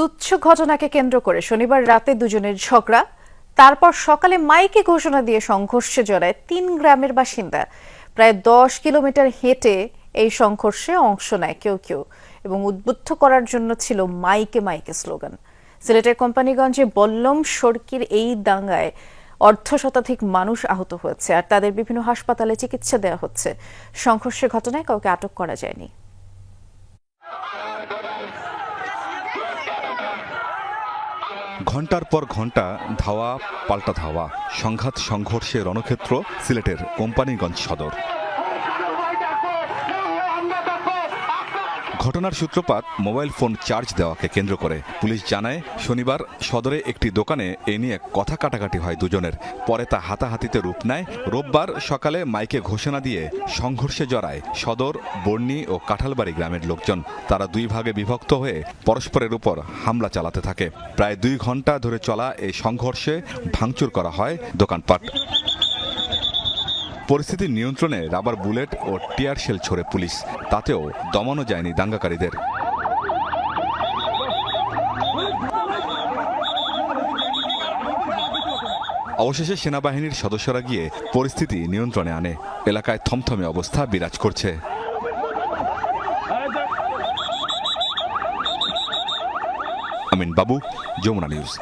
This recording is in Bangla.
তুচ্ছ ঘটনাকে কেন্দ্র করে শনিবার রাতে দুজনের ঝগড়া, তারপর সকালে মাইকে ঘোষণা দিয়ে সংঘর্ষে জড়ায় তিন গ্রামের বাসিন্দা। প্রায় দশ কিলোমিটার হেঁটে এই সংঘর্ষে অংশ নেয় কেউ কেউ এবং উদ্বুদ্ধ করার জন্য ছিল মাইকে মাইকে স্লোগান। সিলেটের কোম্পানিগঞ্জে বল্লম সড়কির এই দাঙ্গায় অর্ধ শতাধিক মানুষ আহত হয়েছে আর তাদের বিভিন্ন হাসপাতালে চিকিৎসা দেওয়া হচ্ছে। সংঘর্ষের ঘটনায় কাউকে আটক করা যায়নি। ঘণ্টার পর ঘণ্টা ধাওয়া পাল্টা ধাওয়া সংঘাত সংঘর্ষে রণক্ষেত্র সিলেটের কোম্পানিগঞ্জ সদর। ঘটনার সূত্রপাত মোবাইল ফোন চার্জ দেওয়াকে কেন্দ্র করে। পুলিশ জানায়, শনিবার সদরে একটি দোকানে এ নিয়ে কথা কাটাকাটি হয় দুজনের। পরে তা হাতাহাতিতে রূপ নেয়। রোববার সকালে মাইকে ঘোষণা দিয়ে সংঘর্ষে জড়ায় সদর, বর্ণি ও কাঁঠালবাড়ি গ্রামের লোকজন। তারা দুই ভাগে বিভক্ত হয়ে পরস্পরের উপর হামলা চালাতে থাকে। প্রায় দুই ঘণ্টা ধরে চলা এই সংঘর্ষে ভাঙচুর করা হয় দোকানপাট। পরিস্থিতি নিয়ন্ত্রণে রাবার বুলেট ও টিয়ার শেল ছোড়ে পুলিশ। তাতেও দমানো যায়নি দাঙ্গাকারীদের। অবশেষে সেনাবাহিনীর সদস্যরা গিয়ে পরিস্থিতি নিয়ন্ত্রণে আনে। এলাকায় থমথমে অবস্থা বিরাজ করছে। আমিন বাবু, যমুনা নিউজ।